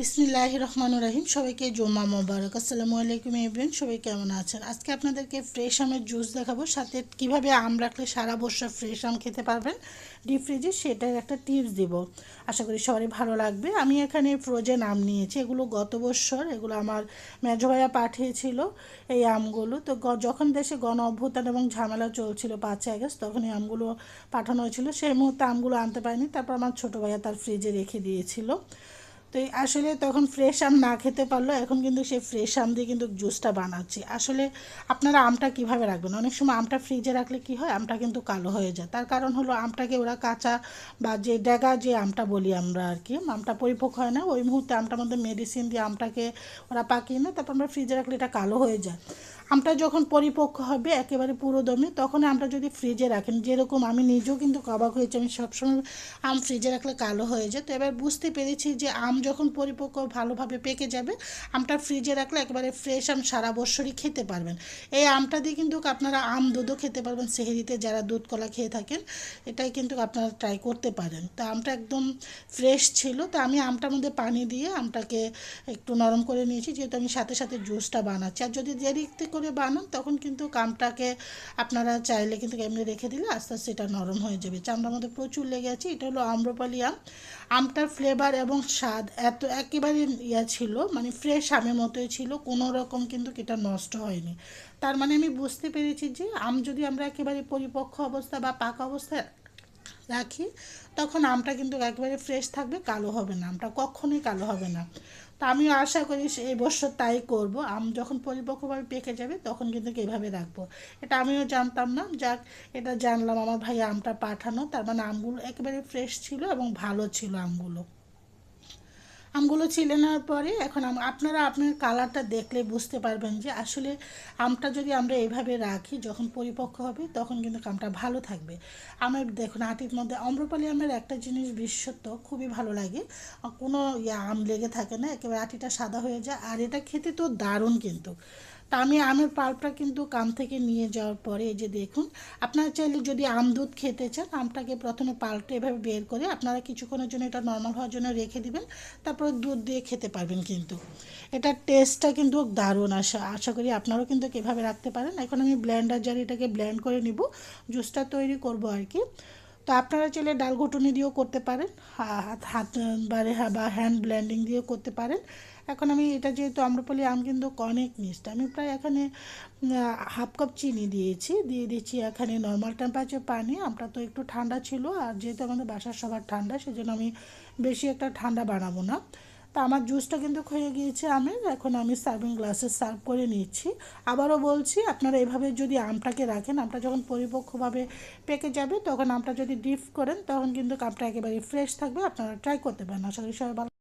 বিসমিল্লাহ রহমান রাহিম। সবাইকে জুম্মা মোবারক। আসসালামু আলাইকুম এভরিন সবাই কেমন আছেন? আজকে আপনাদেরকে ফ্রেশ আমের জুস দেখাবো। সাথে কীভাবে আম রাখলে সারা বছর ফ্রেশ আম খেতে পারবেন ডিপ ফ্রিজে সেটার একটা টিপস দিব। আশা করি সবারই ভালো লাগবে। আমি এখানে ফ্রোজেন আম নিয়েছি। এগুলো গত বছর এগুলো আমার মেজো ভাইয়া পাঠিয়েছিল এই আমগুলো। তো যখন দেশে গণ অভ্যুত্থান এবং ঝামেলা চলছিল পাঁচই আগস্ট তখন এই আমগুলো পাঠানো হয়েছিল। সেই মুহূর্তে আমগুলো আনতে পারিনি। তারপর আমার ছোটো ভাইয়া তার ফ্রিজে রেখে দিয়েছিল। তো আসলে তখন ফ্রেশ আম না খেতে পারল এখন কিন্তু সেই ফ্রেশ আম দিয়ে কিন্তু জুসটা বানাচ্ছি। আসলে আপনারা আমটা কীভাবে রাখবেন? অনেক সময় আমটা ফ্রিজে রাখলে কি হয়? আমটা কিন্তু কালো হয়ে যায়। তার কারণ হলো আমটাকে ওরা কাঁচা বা যে ডেগা যে আমটা বলি আমরা আর কি, আমটা পরিপক্ক হয় না। ওই মুহূর্তে আমটার মধ্যে মেডিসিন দিয়ে আমটাকে ওরা পাকিয়ে না তারপর আমরা ফ্রিজে রাখলে এটা কালো হয়ে যায়। আমটা যখন পরিপক্ক হবে, একেবারে পুরো দমে, তখন আমটা যদি ফ্রিজে রাখেন, যেরকম আমি নিজেও কিন্তু অবাক হয়েছি, আমি সবসময় আম ফ্রিজে রাখলে কালো হয়ে যায়। তো এবার বুঝতে পেরেছি যে আম যখন পরিপক্ক ভালোভাবে পেকে যাবে, আমটা ফ্রিজে রাখলে একেবারে ফ্রেশ আম সারা বছরই খেতে পারবেন। এই আমটা দিয়ে কিন্তু আপনারা আম দুধও খেতে পারবেন, সেহেরিতে যারা দুধ কলা খেয়ে থাকেন, এটাই কিন্তু আপনারা ট্রাই করতে পারেন। তো আমটা একদম ফ্রেশ ছিল, তো আমি আমটার মধ্যে পানি দিয়ে আমটাকে একটু নরম করে নিয়েছি, যেহেতু আমি সাথে সাথে জুসটা বানাচ্ছি। আর যদি দেরিতে করে বানান, তখন কিন্তু আমটাকে আপনারা চাইলে কিন্তু এমনি রেখে দিলে আস্তে আস্তে এটা নরম হয়ে যাবে। চামড়ার মধ্যে প্রচুর লেগে আছে, এটা হলো আম্রপালি আম। আমটার ফ্লেভার এবং স্বাদ এত একেবারে ইয়া ছিল মানে ফ্রেশ আমের মতোই ছিল, কোনো রকম কিন্তু এটা নষ্ট হয়নি। তার মানে আমি বুঝতে পেরেছি যে আম যদি আমরা একেবারে পরিপক্ক অবস্থা বা পাকা অবস্থায় রাখি, তখন আমটা কিন্তু একেবারে ফ্রেশ থাকবে, কালো হবে না আমটা, কখনোই কালো হবে না। তো আমিও আশা করি এই বছর তাই করব। আম যখন পরিপক্কভাবে পেকে যাবে, তখন কিন্তু এভাবে রাখব। এটা আমিও জানতাম না। যাক, এটা জানলাম, আমার ভাই আমটা পাঠানো, তার মানে আমগুলো একেবারে ফ্রেশ ছিল এবং ভালো ছিল আমগুলো। আমগুলো ছিলে নেওয়ার পরে এখন আপনারা আপনার কালারটা দেখলে বুঝতে পারবেন যে আসলে আমটা যদি আমরা এইভাবে রাখি, যখন পরিপক্ক হবে, তখন কিন্তু আমটা ভালো থাকবে। আমের দেখুন, আটির মধ্যে অম্রপালি আমের একটা জিনিস বিশ্বত্ব খুবই ভালো লাগে। কোনো আম লেগে থাকে না, একেবারে আটিটা সাদা হয়ে যায়। আর এটা খেতে তো দারুণ কিন্তু। তা আমি আমের পাল্পটা কিন্তু কাম থেকে নিয়ে যাওয়ার পরে এই যে দেখুন, আপনারা চাইলে যদি আম দুধ খেতে চান, আমটাকে প্রথমে পাল্টে এভাবে বের করে আপনারা কিছুক্ষণের জন্য এটা নর্মাল হওয়ার জন্য রেখে দিবেন, তারপর দুধ দিয়ে খেতে পারবেন কিন্তু। এটার টেস্টটা কিন্তু দারুণ আশা আশা করি আপনারাও কিন্তু এভাবে রাখতে পারেন। এখন আমি ব্লেন্ডার জার এটাকে ব্লেন্ড করে নিব জুসটা তৈরি করব আর কি। তো আপনারা চাইলে ডাল ঘটনি দিয়েও করতে পারেন, হাত হাত, বারে বা হ্যান্ড ব্ল্যান্ডিং দিয়েও করতে পারেন। এখন আমি এটা যেহেতু আম্রপলি আম কিন্তু অনেক মিষ্ট, আমি প্রায় এখানে হাফ কাপ চিনি দিয়েছি, দিয়ে দিচ্ছি এখানে নর্মাল টেম্পারেচার পানি, আমটা তো একটু ঠান্ডা ছিল, আর যেহেতু আমাদের বাসার সবার ঠান্ডা, সেজন্য আমি বেশি একটা ঠান্ডা বানাবো না। তা আমার জুসটা কিন্তু হয়ে গিয়েছে আমি, এখন আমি সার্ভিং গ্লাসে সার্ভ করে নিচ্ছি। আবারও বলছি, আপনারা এভাবে যদি আমটাকে রাখেন, আমটা যখন পরিপক্কভাবে পেকে যাবে, তখন আমটা যদি ডিপ করেন, তখন কিন্তু আমটা একেবারে ফ্রেশ থাকবে, আপনারা ট্রাই করতে পারেন। আশা করি সবাই ভালো